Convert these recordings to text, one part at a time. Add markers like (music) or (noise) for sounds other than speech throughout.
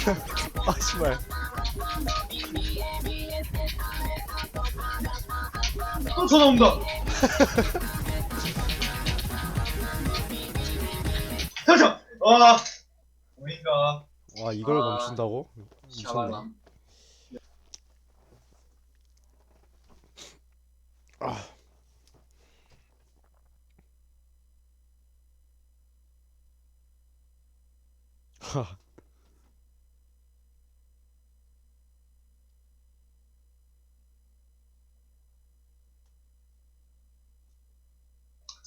(laughs) 아 씨발 또 전화 온다. (laughs) 잠시만. 와. 뭐인가. 와 이걸 아, 멈춘다고? 미쳤네. 아. 하.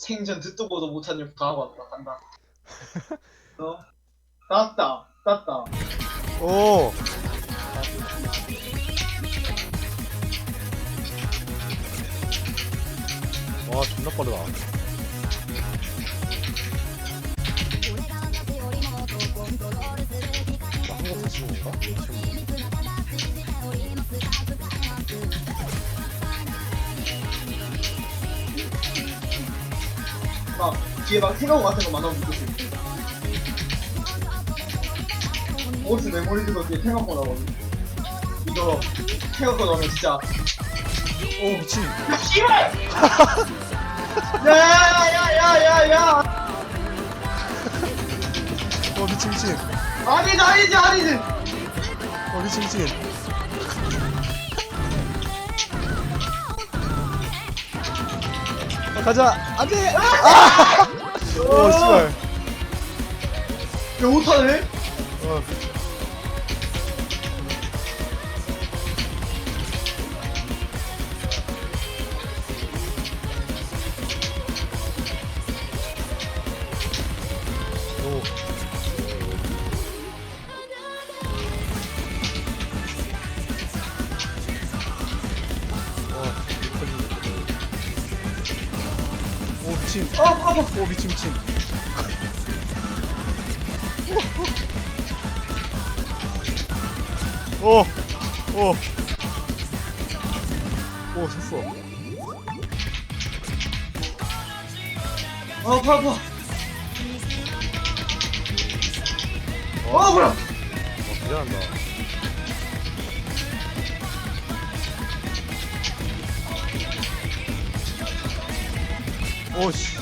생전 듣도 보도 못한 일다 하고 왔다. 간다. (laughs) 어? 땄다. 땄다. 오! 와 존나 빠르다 나 한국 사시는 건가? 막 뒤에 막 태가고 같은 거 만나면 좋겠어. 오스 메모리 그거 뒤에 태가고 나거든. 이거 태가고 나오면 진짜 오 미친 (laughs) 야 씨발! 야야야야야야! 어 미친 미친 아니지 아니지 아니지! 어 미친 미친 가자 안돼 아! 오 씨발 야 못하네? 어. 오. 미친. 어 아파 오 미친 미친. 오! 오! 오 섰어. 아 아파 아파 어 뭐야? 어 미안하다 오씨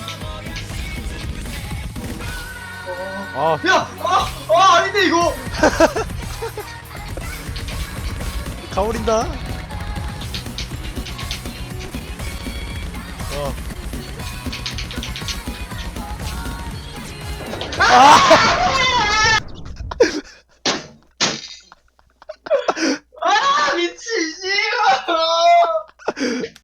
아 야! 아! 아 아닌데 이거! (laughs) 가버린다 어. 아!